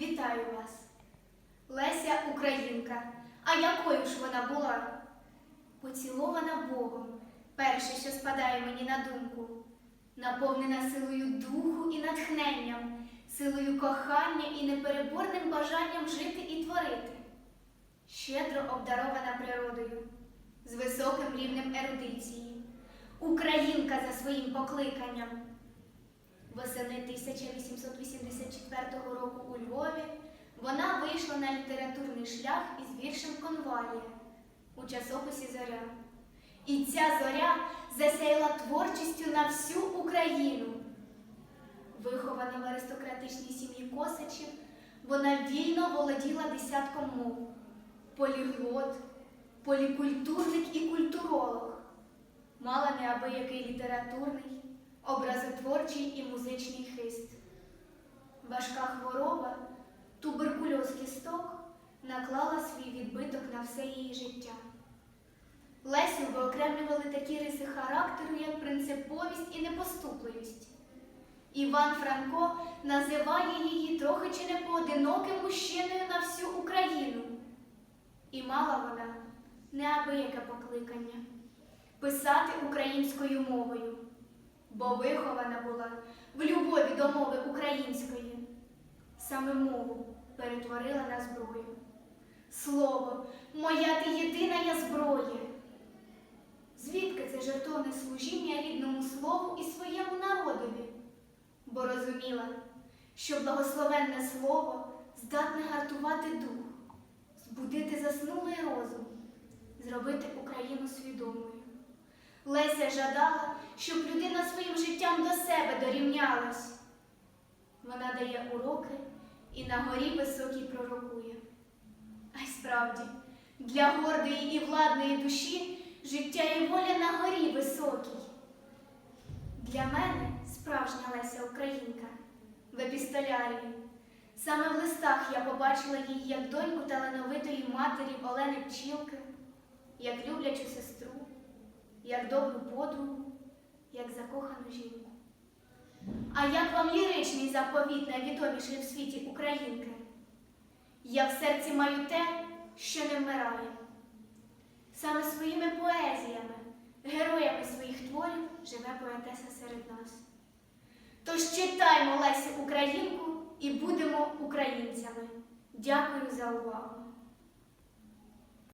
Вітаю вас. Леся Українка. А якою ж вона була? Поцілована Богом, перше, що спадає мені на думку, наповнена силою духу і натхненням, силою кохання і непереборним бажанням жити і творити, щедро обдарована природою, з високим рівнем ерудиції, українка за своїм покликанням. Восени 1884 року у Львові вона вийшла на літературний шлях із віршем Конвалія у часописі Зоря. І ця зоря засяяла творчістю на всю Україну. Вихована в аристократичній сім'ї Косачів, вона вільно володіла десятком мов поліглот, полікультурник і культуролог. Мала неабиякий літературний, образотворчий і музичний хист. Важка хвороба, туберкульоз кісток наклала свій відбиток на все її життя. Лесю виокремлювали такі риси характеру, як принциповість і непоступливість. Іван Франко називає її трохи чи не поодиноким мужчиною на всю Україну. І мала вона неабияке покликання писати українською мовою, бо вихована була в любові до мови української. Саме мову перетворила на зброю. Слово, моя ти єдина я зброя. Звідки це жертовне служіння рідному слову і своєму народові? Бо розуміла, що благословенне слово здатне гартувати дух, збудити заснулий розум, зробити Україну свідомою. Жадала, щоб людина своїм життям до себе дорівнялась. Вона дає уроки і на горі високій пророкує. А й справді, для гордої і владної душі життя і воля на горі високій. Для мене справжня Леся Українка в епістолярії. Саме в листах я побачила її як доньку талановитої матері Олени Пчілки, як люблячу сестру, як добру подругу, як закохану жінку. А як вам ліричний заповіт найвідоміший в світі Українки? Я в серці маю те, що не вмирає. Саме своїми поезіями, героями своїх творів живе поетеса серед нас. Тож читаймо Лесю Українку і будемо українцями. Дякую за увагу.